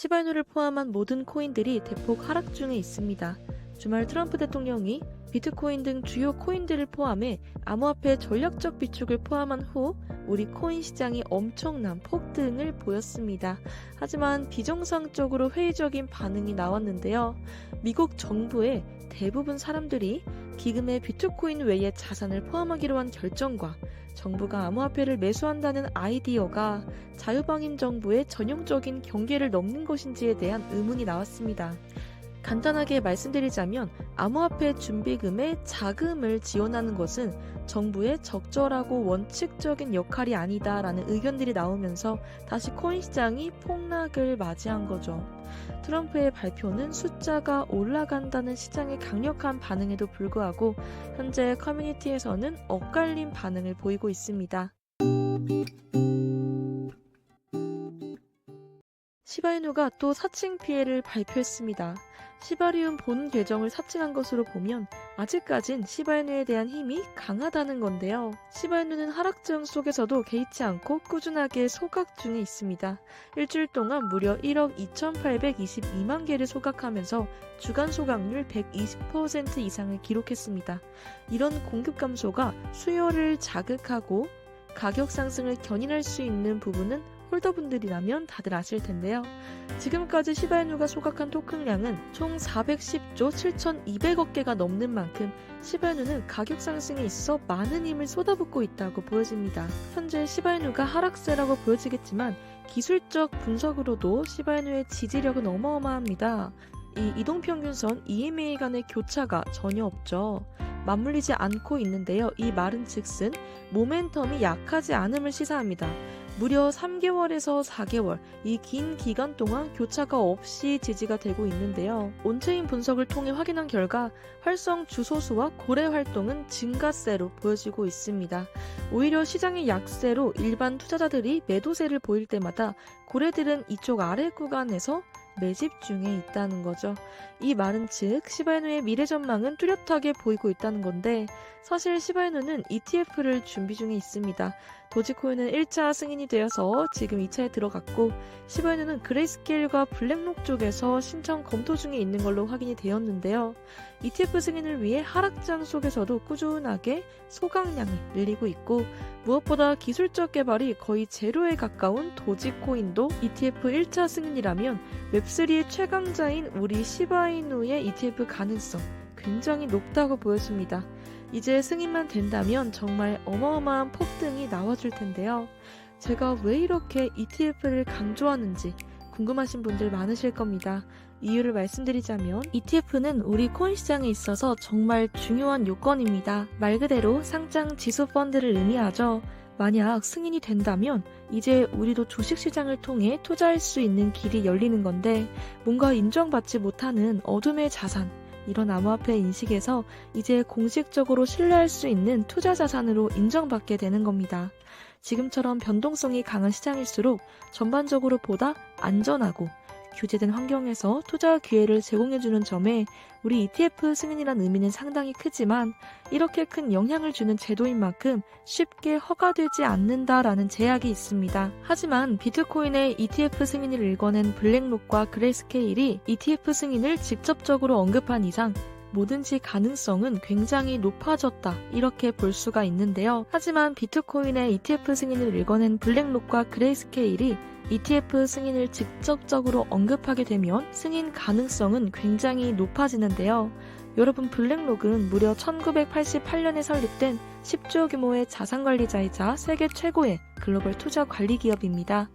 시바이누를 포함한 모든 코인들이 대폭 하락 중에 있습니다. 주말 트럼프 대통령이 비트코인 등 주요 코인들을 포함해 암호화폐 전략적 비축을 포함한 후 우리 코인 시장이 엄청난 폭등을 보였습니다. 하지만 비정상적으로 회의적인 반응이 나왔는데요. 미국 정부의 대부분 사람들이 기금에 비트코인 외의 자산을 포함하기로 한 결정과 정부가 암호화폐를 매수한다는 아이디어가 자유방임 정부의 전형적인 경계를 넘는 것인지에 대한 의문이 나왔습니다. 간단하게 말씀드리자면 암호화폐 준비금에 자금을 지원하는 것은 정부의 적절하고 원칙적인 역할이 아니다라는 의견들이 나오면서 다시 코인 시장이 폭락을 맞이한 거죠. 트럼프의 발표는 숫자가 올라간다는 시장의 강력한 반응에도 불구하고 현재 커뮤니티에서는 엇갈린 반응을 보이고 있습니다. 시바이누가 또 사칭 피해를 발표했습니다. 시바리움 본 계정을 사칭한 것으로 보면 아직까진 시바이누에 대한 힘이 강하다는 건데요. 시바이누는 하락장 속에서도 개의치 않고 꾸준하게 소각 중에 있습니다. 일주일 동안 무려 1억 2,822만 개를 소각하면서 주간 소각률 120% 이상을 기록했습니다. 이런 공급 감소가 수요를 자극하고 가격 상승을 견인할 수 있는 부분은 홀더분들이라면 다들 아실 텐데요. 지금까지 시바이누가 소각한 토큰량은 총 410조 7,200억 개가 넘는 만큼 시바이누는 가격 상승에 있어 많은 힘을 쏟아붓고 있다고 보여집니다. 현재 시바이누가 하락세라고 보여지겠지만 기술적 분석으로도 시바이누의 지지력은 어마어마합니다. 이 이동평균선 EMA 간의 교차가 전혀 없죠. 맞물리지 않고 있는데요. 이 말은 즉슨 모멘텀이 약하지 않음을 시사합니다. 무려 3개월에서 4개월 이 긴 기간 동안 교차가 없이 지지가 되고 있는데요. 온체인 분석을 통해 확인한 결과 활성 주소수와 고래 활동은 증가세로 보여지고 있습니다. 오히려 시장의 약세로 일반 투자자들이 매도세를 보일 때마다 고래들은 이쪽 아래 구간에서 매집 중에 있다는 거죠. 이 말은 즉 시바이누의 미래 전망은 뚜렷하게 보이고 있다는 건데 사실 시바이누는 ETF를 준비 중에 있습니다. 도지코인은 1차 승인이 되어서 지금 2차에 들어갔고 시바이누는 그레이스케일과 블랙록 쪽에서 신청 검토 중에 있는 걸로 확인이 되었는데요. ETF 승인을 위해 하락장 속에서도 꾸준하게 소각량이 늘리고 있고 무엇보다 기술적 개발이 거의 제로에 가까운 도지코인도 ETF 1차 승인이라면 웹3의 최강자인 우리 시바이누의 ETF 가능성 굉장히 높다고 보여집니다. 이제 승인만 된다면 정말 어마어마한 폭등이 나와줄 텐데요. 제가 왜 이렇게 ETF를 강조하는지 궁금하신 분들 많으실 겁니다. 이유를 말씀드리자면 ETF는 우리 코인 시장에 있어서 정말 중요한 요건입니다. 말 그대로 상장 지수 펀드를 의미하죠. 만약 승인이 된다면 이제 우리도 주식시장을 통해 투자할 수 있는 길이 열리는 건데 뭔가 인정받지 못하는 어둠의 자산, 이런 암호화폐 인식에서 이제 공식적으로 신뢰할 수 있는 투자 자산으로 인정받게 되는 겁니다. 지금처럼 변동성이 강한 시장일수록 전반적으로 보다 안전하고 규제된 환경에서 투자 기회를 제공해주는 점에 우리 ETF 승인이란 의미는 상당히 크지만 이렇게 큰 영향을 주는 제도인 만큼 쉽게 허가되지 않는다라는 제약이 있습니다. 하지만 비트코인의 ETF 승인을 읽어낸 블랙록과 그레이스케일이 ETF 승인을 직접적으로 언급한 이상 뭐든지 가능성은 굉장히 높아졌다. 이렇게 볼 수가 있는데요. 하지만 비트코인의 ETF 승인을 읽어낸 블랙록과 그레이스케일이 ETF 승인을 직접적으로 언급하게 되면 승인 가능성은 굉장히 높아지는데요. 여러분 블랙록은 무려 1988년에 설립된 10조 규모의 자산관리자이자 세계 최고의 글로벌 투자 관리 기업입니다.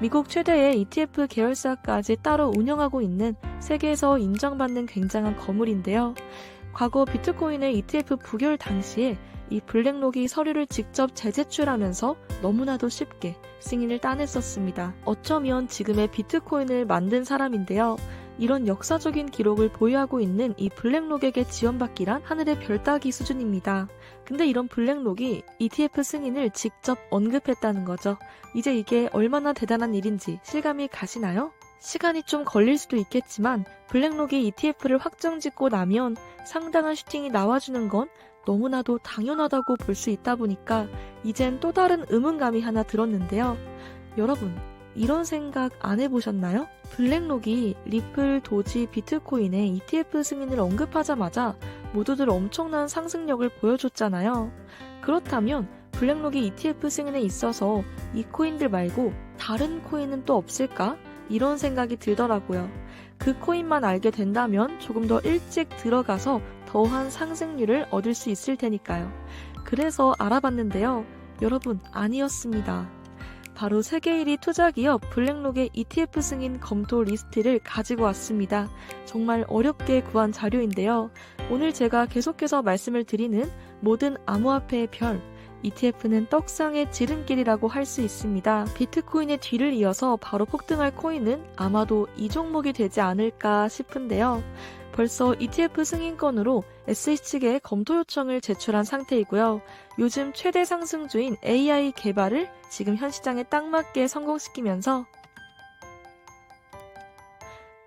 미국 최대의 ETF 계열사까지 따로 운영하고 있는 세계에서 인정받는 굉장한 거물인데요. 과거 비트코인의 ETF 부결 당시에 이 블랙록이 서류를 직접 재제출하면서 너무나도 쉽게 승인을 따냈었습니다. 어쩌면 지금의 비트코인을 만든 사람인데요. 이런 역사적인 기록을 보유하고 있는 이 블랙록에게 지원받기란 하늘의 별 따기 수준입니다. 근데 이런 블랙록이 ETF 승인을 직접 언급했다는 거죠. 이제 이게 얼마나 대단한 일인지 실감이 가시나요? 시간이 좀 걸릴 수도 있겠지만 블랙록이 ETF를 확정 짓고 나면 상당한 슈팅이 나와주는 건 너무나도 당연하다고 볼 수 있다 보니까 이젠 또 다른 의문감이 하나 들었는데요. 여러분, 이런 생각 안 해보셨나요? 블랙록이 리플, 도지, 비트코인의 ETF 승인을 언급하자마자 모두들 엄청난 상승력을 보여줬잖아요. 그렇다면 블랙록이 ETF 승인에 있어서 이 코인들 말고 다른 코인은 또 없을까? 이런 생각이 들더라고요. 그 코인만 알게 된다면 조금 더 일찍 들어가서 더한 상승률을 얻을 수 있을 테니까요. 그래서 알아봤는데요. 여러분, 아니었습니다. 바로 세계 1위 투자 기업 블랙록의 ETF 승인 검토 리스트를 가지고 왔습니다. 정말 어렵게 구한 자료인데요. 오늘 제가 계속해서 말씀을 드리는 모든 암호화폐의 별, ETF는 떡상의 지름길이라고 할 수 있습니다. 비트코인의 뒤를 이어서 바로 폭등할 코인은 아마도 이 종목이 되지 않을까 싶은데요. 벌써 ETF 승인 건으로 SEC 측에 검토 요청을 제출한 상태이고요. 요즘 최대 상승주인 AI 개발을 지금 현 시장에 딱 맞게 성공시키면서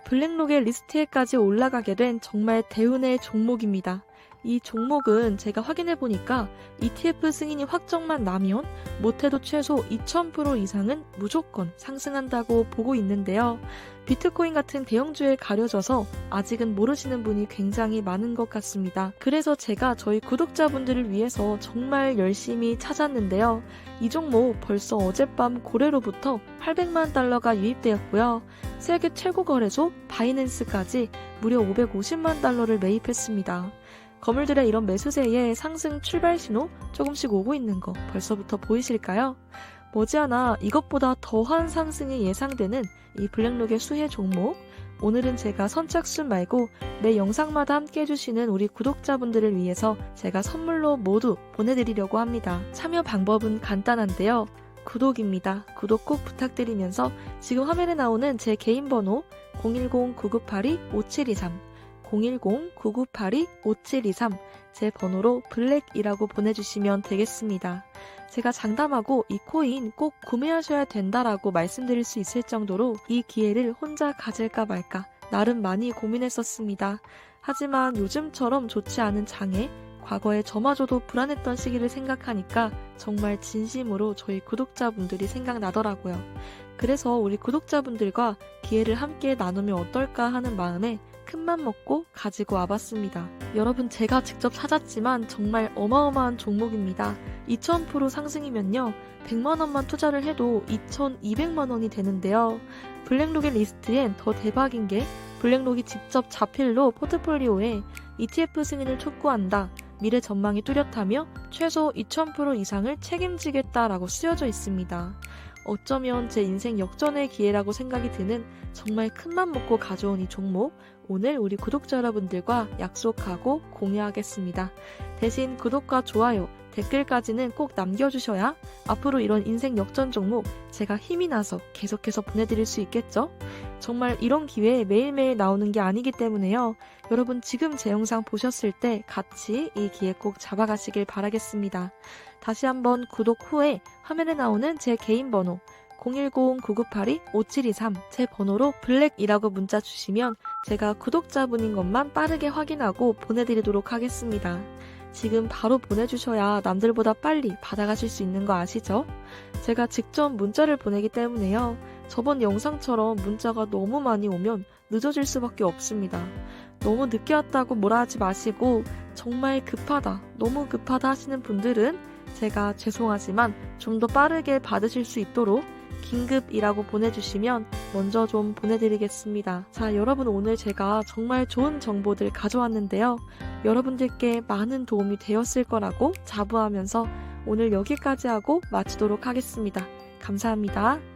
블랙록의 리스트에까지 올라가게 된 정말 대운의 종목입니다. 이 종목은 제가 확인해 보니까 ETF 승인이 확정만 나면 못해도 최소 2000% 이상은 무조건 상승한다고 보고 있는데요. 비트코인 같은 대형주에 가려져서 아직은 모르시는 분이 굉장히 많은 것 같습니다. 그래서 제가 저희 구독자분들을 위해서 정말 열심히 찾았는데요. 이 종목 벌써 어젯밤 고래로부터 800만 달러가 유입되었고요. 세계 최고 거래소 바이낸스까지 무려 550만 달러를 매입했습니다. 거물들의 이런 매수세에 상승 출발 신호 조금씩 오고 있는 거 벌써부터 보이실까요? 머지않아 이것보다 더한 상승이 예상되는 이 블랙록의 수혜 종목 오늘은 제가 선착순 말고 매 영상마다 함께 해주시는 우리 구독자분들을 위해서 제가 선물로 모두 보내드리려고 합니다. 참여 방법은 간단한데요. 구독입니다. 구독 꼭 부탁드리면서 지금 화면에 나오는 제 개인 번호 010-9982-5723 010-9982-5723 제 번호로 블랙이라고 보내주시면 되겠습니다. 제가 장담하고 이 코인 꼭 구매하셔야 된다라고 말씀드릴 수 있을 정도로 이 기회를 혼자 가질까 말까 나름 많이 고민했었습니다. 하지만 요즘처럼 좋지 않은 장에 과거에 저마저도 불안했던 시기를 생각하니까 정말 진심으로 저희 구독자분들이 생각나더라고요. 그래서 우리 구독자분들과 기회를 함께 나누면 어떨까 하는 마음에 큰맘 먹고 가지고 와봤습니다. 여러분 제가 직접 찾았지만 정말 어마어마한 종목입니다. 2000% 상승이면요. 100만원만 투자를 해도 2200만원이 되는데요. 블랙록의 리스트엔 더 대박인 게 블랙록이 직접 자필로 포트폴리오에 ETF 승인을 촉구한다. 미래 전망이 뚜렷하며 최소 2000% 이상을 책임지겠다라고 쓰여져 있습니다. 어쩌면 제 인생 역전의 기회라고 생각이 드는 정말 큰맘 먹고 가져온 이 종목 오늘 우리 구독자 여러분들과 약속하고 공유하겠습니다. 대신 구독과 좋아요, 댓글까지는 꼭 남겨주셔야 앞으로 이런 인생 역전 종목 제가 힘이 나서 계속해서 보내드릴 수 있겠죠? 정말 이런 기회 매일매일 나오는 게 아니기 때문에요. 여러분 지금 제 영상 보셨을 때 같이 이 기회 꼭 잡아가시길 바라겠습니다. 다시 한번 구독 후에 화면에 나오는 제 개인 번호 010-9982-5723 제 번호로 블랙이라고 문자 주시면 제가 구독자분인 것만 빠르게 확인하고 보내드리도록 하겠습니다. 지금 바로 보내주셔야 남들보다 빨리 받아가실 수 있는 거 아시죠? 제가 직접 문자를 보내기 때문에요. 저번 영상처럼 문자가 너무 많이 오면 늦어질 수밖에 없습니다. 너무 늦게 왔다고 뭐라 하지 마시고 정말 급하다, 너무 급하다 하시는 분들은 제가 죄송하지만 좀 더 빠르게 받으실 수 있도록 긴급이라고 보내주시면 먼저 좀 보내드리겠습니다. 자, 여러분 오늘 제가 정말 좋은 정보들 가져왔는데요. 여러분들께 많은 도움이 되었을 거라고 자부하면서 오늘 여기까지 하고 마치도록 하겠습니다. 감사합니다.